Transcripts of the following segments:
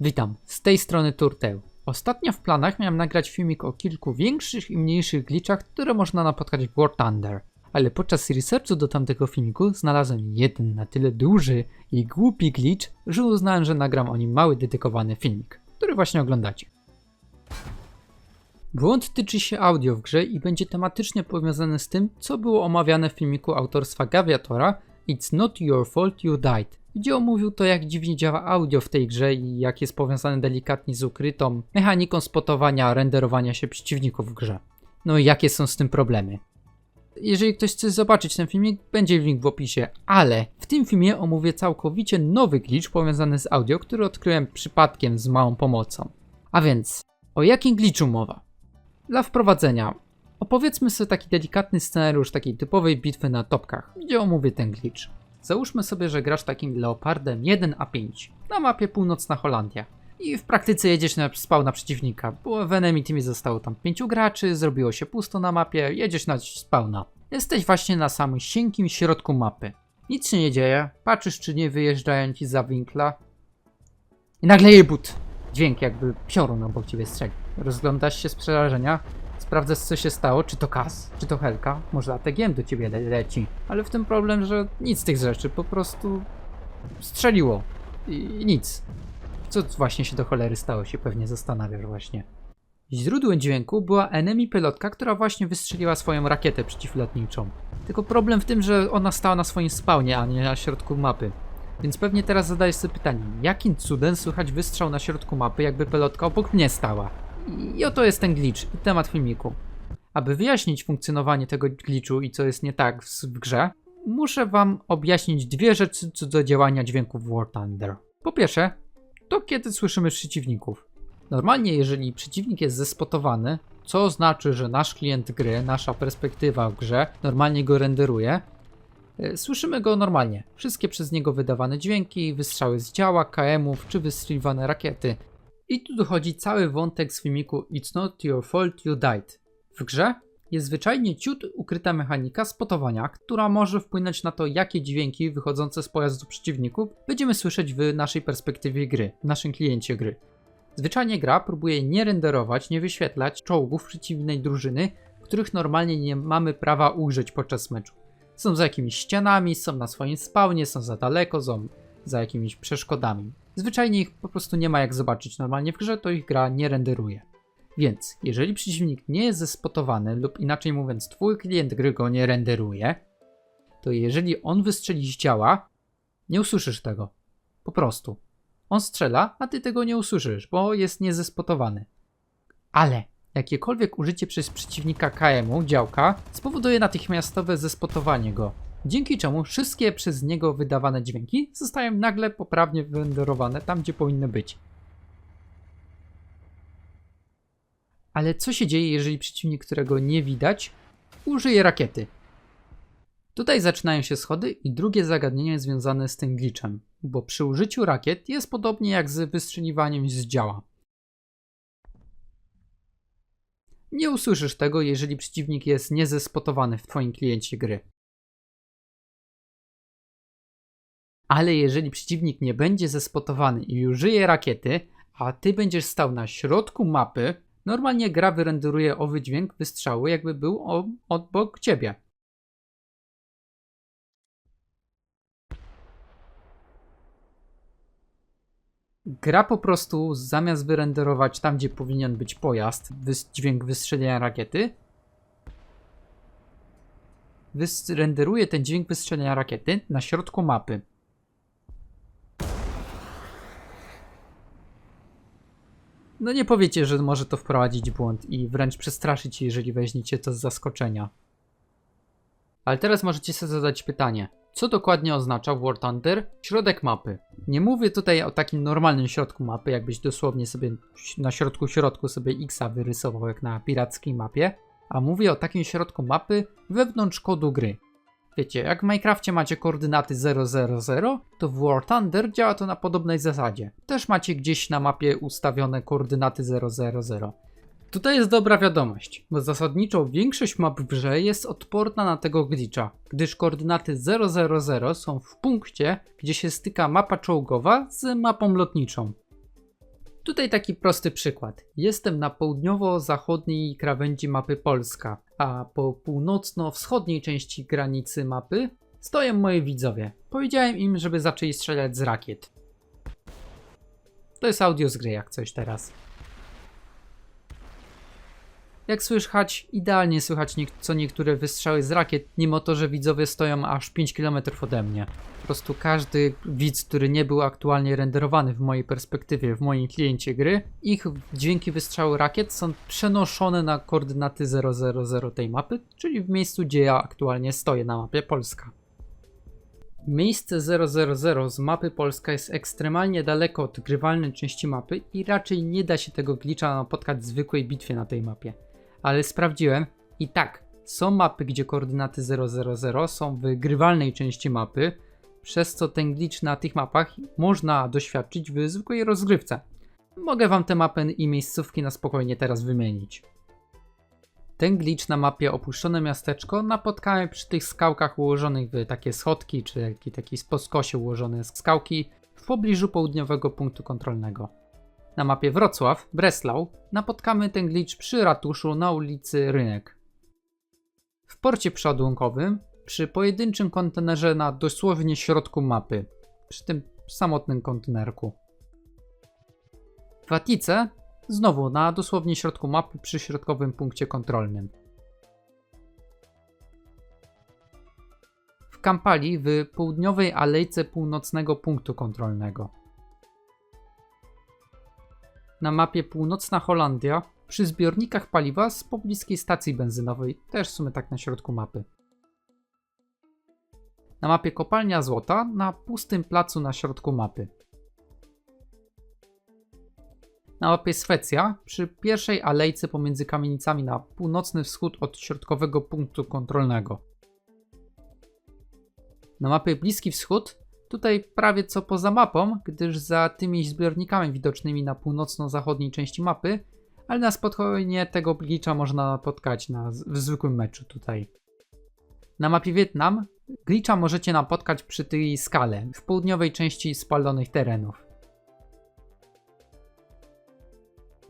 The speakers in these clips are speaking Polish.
Witam, z tej strony Turteł. Ostatnio w planach miałem nagrać filmik o kilku większych i mniejszych glitchach, które można napotkać w War Thunder. Ale podczas researchu do tamtego filmiku znalazłem jeden na tyle duży i głupi glitch, że uznałem, że nagram o nim mały dedykowany filmik, który właśnie oglądacie. Błąd tyczy się audio w grze i będzie tematycznie powiązany z tym, co było omawiane w filmiku autorstwa Gaviatora It's Not Your Fault You Died, gdzie omówił to, jak dziwnie działa audio w tej grze i jak jest powiązane delikatnie z ukrytą mechaniką spotowania, renderowania się przeciwników w grze. No i jakie są z tym problemy. Jeżeli ktoś chce zobaczyć ten filmik, będzie link w opisie, ale w tym filmie omówię całkowicie nowy glitch powiązany z audio, który odkryłem przypadkiem z małą pomocą. A więc, o jakim glitchu mowa? Dla wprowadzenia, opowiedzmy sobie taki delikatny scenariusz takiej typowej bitwy na topkach, gdzie omówię ten glitch. Załóżmy sobie, że grasz takim leopardem 1A5 na mapie Północna Holandia. I w praktyce jedziesz na spawna przeciwnika, bo w enemy teamie zostało tam pięciu graczy, zrobiło się pusto na mapie, jedziesz na spawna. Jesteś właśnie na samym cienkim środku mapy. Nic się nie dzieje, patrzysz czy nie wyjeżdżają ci za winkla. I nagle jebut! Dźwięk jakby piorun obok ciebie strzeli. Rozglądasz się z przerażenia, sprawdzasz co się stało, czy to Kas, czy to Helka, może ATGM do ciebie le leci. Ale w tym problem, że nic z tych rzeczy, po prostu strzeliło. I, nic. Co właśnie się do cholery stało, się pewnie zastanawiasz właśnie. Źródłem dźwięku była enemy pilotka, która właśnie wystrzeliła swoją rakietę przeciwlotniczą. Tylko problem w tym, że ona stała na swoim spawnie, a nie na środku mapy. Więc pewnie teraz zadajesz sobie pytanie, jakim cudem słychać wystrzał na środku mapy, jakby pelotka obok mnie stała? I oto jest ten glitch i temat filmiku. Aby wyjaśnić funkcjonowanie tego glitchu i co jest nie tak w, grze, muszę wam objaśnić dwie rzeczy co do działania dźwięków War Thunder. Po pierwsze, to kiedy słyszymy przeciwników. Normalnie, jeżeli przeciwnik jest zespotowany, co znaczy, że nasz klient gry, nasza perspektywa w grze normalnie go renderuje, e, słyszymy go normalnie. Wszystkie przez niego wydawane dźwięki, wystrzały z działa, KM-ów czy wystrzeliwane rakiety. I tu dochodzi cały wątek z filmiku It's not your fault you died. W grze jest zwyczajnie ciut ukryta mechanika spotowania, która może wpłynąć na to, jakie dźwięki wychodzące z pojazdu przeciwników będziemy słyszeć w naszej perspektywie gry, w naszym kliencie gry. Zwyczajnie gra próbuje nie renderować, nie wyświetlać czołgów przeciwnej drużyny, których normalnie nie mamy prawa ujrzeć podczas meczu. Są za jakimiś ścianami, są na swoim spawnie, są za daleko, są za jakimiś przeszkodami. Zwyczajnie ich po prostu nie ma jak zobaczyć normalnie w grze, to ich gra nie renderuje. Więc, jeżeli przeciwnik nie jest zespotowany, lub inaczej mówiąc, twój klient gry go nie renderuje, to jeżeli on wystrzeli z działa, nie usłyszysz tego. Po prostu. On strzela, a ty tego nie usłyszysz, bo jest niezespotowany. Ale jakiekolwiek użycie przez przeciwnika KM-u działka spowoduje natychmiastowe zespotowanie go, dzięki czemu wszystkie przez niego wydawane dźwięki zostają nagle poprawnie wyrenderowane tam, gdzie powinny być. Ale co się dzieje, jeżeli przeciwnik, którego nie widać, użyje rakiety? Tutaj zaczynają się schody i drugie zagadnienie związane z tym glitchem, bo przy użyciu rakiet jest podobnie jak z wystrzeliwaniem z działa. Nie usłyszysz tego, jeżeli przeciwnik jest niezespotowany w twoim kliencie gry. Ale jeżeli przeciwnik nie będzie zespotowany i użyje rakiety, a ty będziesz stał na środku mapy, normalnie gra wyrenderuje owy dźwięk wystrzału, jakby był obok ciebie. Gra po prostu zamiast wyrenderować tam, gdzie powinien być pojazd, dźwięk wystrzelenia rakiety, wys- renderuje ten dźwięk wystrzelenia rakiety na środku mapy. No nie powiecie, że może to wprowadzić błąd i wręcz przestraszyć, jeżeli weźmiecie to z zaskoczenia. Ale teraz możecie sobie zadać pytanie, co dokładnie oznacza War Thunder środek mapy? Nie mówię tutaj o takim normalnym środku mapy, jakbyś dosłownie sobie na środku środku sobie X wyrysował jak na pirackiej mapie, a mówię o takim środku mapy wewnątrz kodu gry. Wiecie, jak w Minecrafcie macie koordynaty 000, to w War Thunder działa to na podobnej zasadzie. Też macie gdzieś na mapie ustawione koordynaty 000. Tutaj jest dobra wiadomość, bo zasadniczo większość map w grze jest odporna na tego glitcha, gdyż koordynaty 000 są w punkcie, gdzie się styka mapa czołgowa z mapą lotniczą. Tutaj taki prosty przykład. Jestem na południowo-zachodniej krawędzi mapy Polska, a po północno-wschodniej części granicy mapy stoją moi widzowie. Powiedziałem im, żeby zaczęli strzelać z rakiet. To jest audio z gry, jak coś teraz. Jak słychać, idealnie słychać co niektóre wystrzały z rakiet, mimo to, że widzowie stoją aż 5 km ode mnie. Prostu każdy widz, który nie był aktualnie renderowany w mojej perspektywie, w moim kliencie gry, ich dźwięki wystrzału rakiet są przenoszone na koordynaty 000 tej mapy, czyli w miejscu, gdzie ja aktualnie stoję na mapie Polska. Miejsce 000 z mapy Polska jest ekstremalnie daleko od grywalnej części mapy i raczej nie da się tego glitcha napotkać w zwykłej bitwie na tej mapie. Ale sprawdziłem i tak, są mapy, gdzie koordynaty 000 są w grywalnej części mapy, przez co ten glitch na tych mapach można doświadczyć w zwykłej rozgrywce. Mogę wam te mapy i miejscówki na spokojnie teraz wymienić. Ten glitch na mapie Opuszczone Miasteczko napotkałem przy tych skałkach ułożonych w takie schodki, czy taki, taki po skosie ułożone skałki w pobliżu południowego punktu kontrolnego. Na mapie Wrocław, Breslau napotkamy ten glitch przy ratuszu na ulicy Rynek. W porcie przeładunkowym przy pojedynczym kontenerze na dosłownie środku mapy, przy tym samotnym kontenerku. W Atice znowu na dosłownie środku mapy przy środkowym punkcie kontrolnym. W Kampali w południowej alejce północnego punktu kontrolnego. Na mapie Północna Holandia przy zbiornikach paliwa z pobliskiej stacji benzynowej, też w sumie tak na środku mapy. Na mapie Kopalnia Złota na pustym placu na środku mapy. Na mapie Szwecja przy pierwszej alejce pomiędzy kamienicami na północny wschód od środkowego punktu kontrolnego. Na mapie Bliski Wschód tutaj prawie co poza mapą, gdyż za tymi zbiornikami widocznymi na północno-zachodniej części mapy, ale na spokojnie tego glitcha można napotkać na, w zwykłym meczu tutaj. Na mapie Wietnam glitcha możecie napotkać przy tej skale w południowej części spalonych terenów.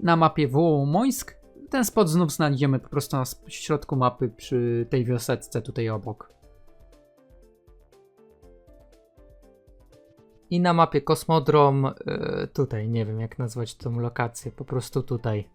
Na mapie Wołomońsk ten spot znów znajdziemy po prostu na środku mapy przy tej wioseczce tutaj obok. I na mapie Kosmodrom, e, tutaj, nie wiem jak nazwać tą lokację, po prostu tutaj.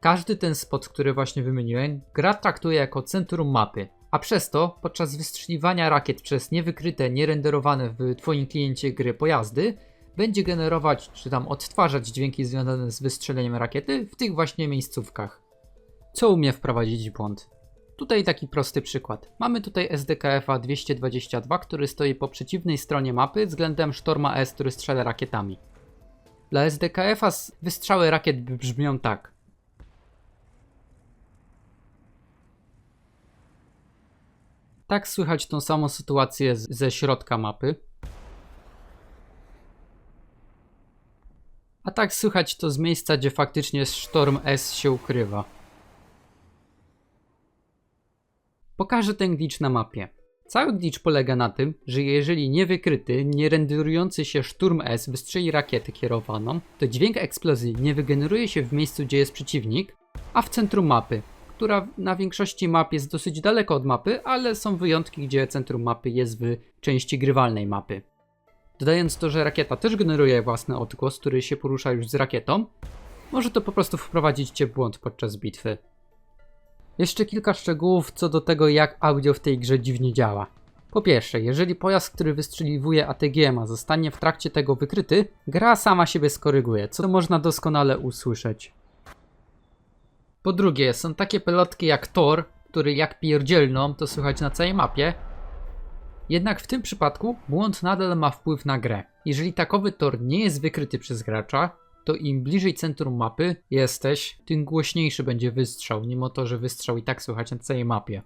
Każdy ten spot, który właśnie wymieniłem, gra traktuje jako centrum mapy, a przez to podczas wystrzeliwania rakiet przez niewykryte, nierenderowane w Twoim kliencie gry pojazdy, będzie generować czy tam odtwarzać dźwięki związane z wystrzeleniem rakiety w tych właśnie miejscówkach. Co umie wprowadzić błąd? Tutaj taki prosty przykład. Mamy tutaj SDKF-a 222, który stoi po przeciwnej stronie mapy względem Sztorma S, który strzela rakietami. Dla SDKF-a wystrzały rakiet brzmią tak. Tak słychać tą samą sytuację z- ze środka mapy. A tak słychać to z miejsca, gdzie faktycznie Sztorm S się ukrywa. Pokażę ten glitch na mapie. Cały glitch polega na tym, że jeżeli niewykryty, nie renderujący się szturm S wystrzeli rakietę kierowaną, to dźwięk eksplozji nie wygeneruje się w miejscu, gdzie jest przeciwnik, a w centrum mapy, która na większości map jest dosyć daleko od mapy, ale są wyjątki, gdzie centrum mapy jest w części grywalnej mapy. Dodając to, że rakieta też generuje własny odgłos, który się porusza już z rakietą, może to po prostu wprowadzić cię w błąd podczas bitwy. Jeszcze kilka szczegółów co do tego, jak audio w tej grze dziwnie działa. Po pierwsze, jeżeli pojazd, który wystrzeliwuje ATGM-a zostanie w trakcie tego wykryty, gra sama siebie skoryguje, co można doskonale usłyszeć. Po drugie, są takie pelotki jak Thor, który jak pierdzielną to słychać na całej mapie, jednak w tym przypadku błąd nadal ma wpływ na grę. Jeżeli takowy tor nie jest wykryty przez gracza, to im bliżej centrum mapy jesteś, tym głośniejszy będzie wystrzał, mimo to, że wystrzał i tak słychać na całej mapie.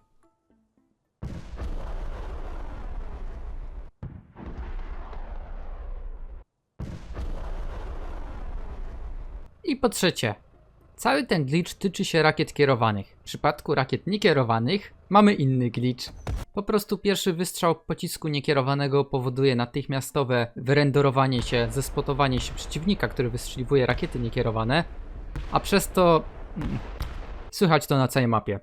I po trzecie, cały ten glitch tyczy się rakiet kierowanych. W przypadku rakiet niekierowanych mamy inny glitch. Po prostu pierwszy wystrzał pocisku niekierowanego powoduje natychmiastowe wyrenderowanie się, zespotowanie się przeciwnika, który wystrzeliwuje rakiety niekierowane, a przez to mm, słychać to na całej mapie.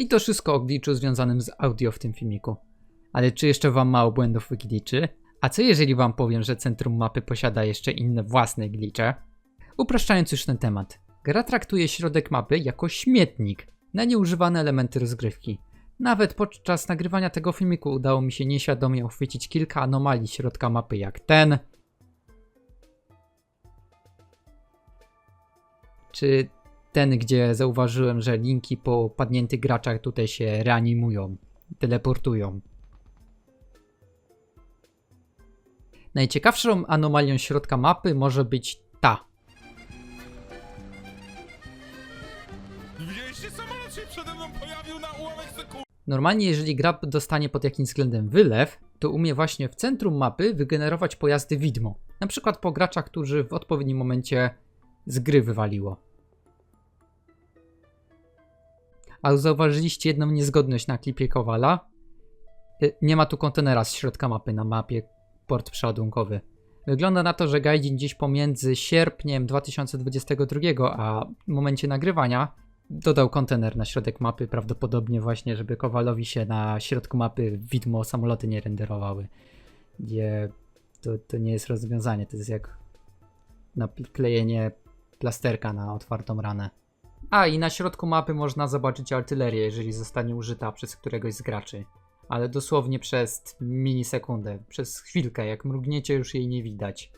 I to wszystko o glitchu związanym z audio w tym filmiku. Ale czy jeszcze wam mało błędów w glitchy? A co jeżeli wam powiem, że centrum mapy posiada jeszcze inne własne glitche? Upraszczając już ten temat. Gra traktuje środek mapy jako śmietnik na nieużywane elementy rozgrywki. Nawet podczas nagrywania tego filmiku udało mi się nieświadomie uchwycić kilka anomalii środka mapy jak ten. Czy ten, gdzie zauważyłem, że linki po padniętych graczach tutaj się reanimują, teleportują. Najciekawszą anomalią środka mapy może być ta. Widzieliście samolot się przede mną pojawił na ułamek sekundy. Normalnie, jeżeli gra dostanie pod jakimś względem wylew, to umie właśnie w centrum mapy wygenerować pojazdy widmo. Na przykład po graczach, którzy w odpowiednim momencie z gry wywaliło. A zauważyliście jedną niezgodność na klipie Kowala? Y, Nie ma tu kontenera z środka mapy na mapie port przeładunkowy. Wygląda na to, że Gaijin gdzieś pomiędzy sierpniem 2022 a momencie nagrywania dodał kontener na środek mapy, prawdopodobnie właśnie, żeby Kowalowi się na środku mapy widmo samoloty nie renderowały. Gdzie to, to nie jest rozwiązanie, to jest jak naklejenie plasterka na otwartą ranę. A i na środku mapy można zobaczyć artylerię, jeżeli zostanie użyta przez któregoś z graczy. Ale dosłownie przez minisekundę, przez chwilkę, jak mrugniecie już jej nie widać.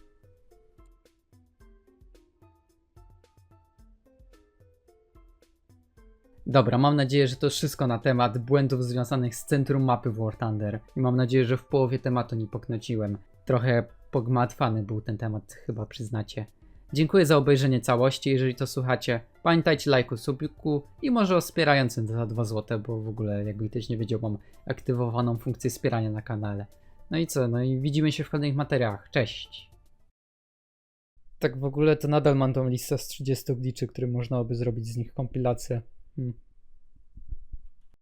Dobra, mam nadzieję, że to wszystko na temat błędów związanych z centrum mapy w War Thunder. I mam nadzieję, że w połowie tematu nie poknociłem. Trochę pogmatwany był ten temat, chyba przyznacie. Dziękuję za obejrzenie całości, jeżeli to słuchacie. Pamiętajcie lajku, subiku i może o wspierającym za 2 zł, bo w ogóle jakby ktoś nie wiedział, mam aktywowaną funkcję wspierania na kanale. No i co, no i widzimy się w kolejnych materiałach. Cześć! Tak w ogóle to nadal mam tą listę z 30 glitchy, które można by zrobić z nich kompilację. Hmm.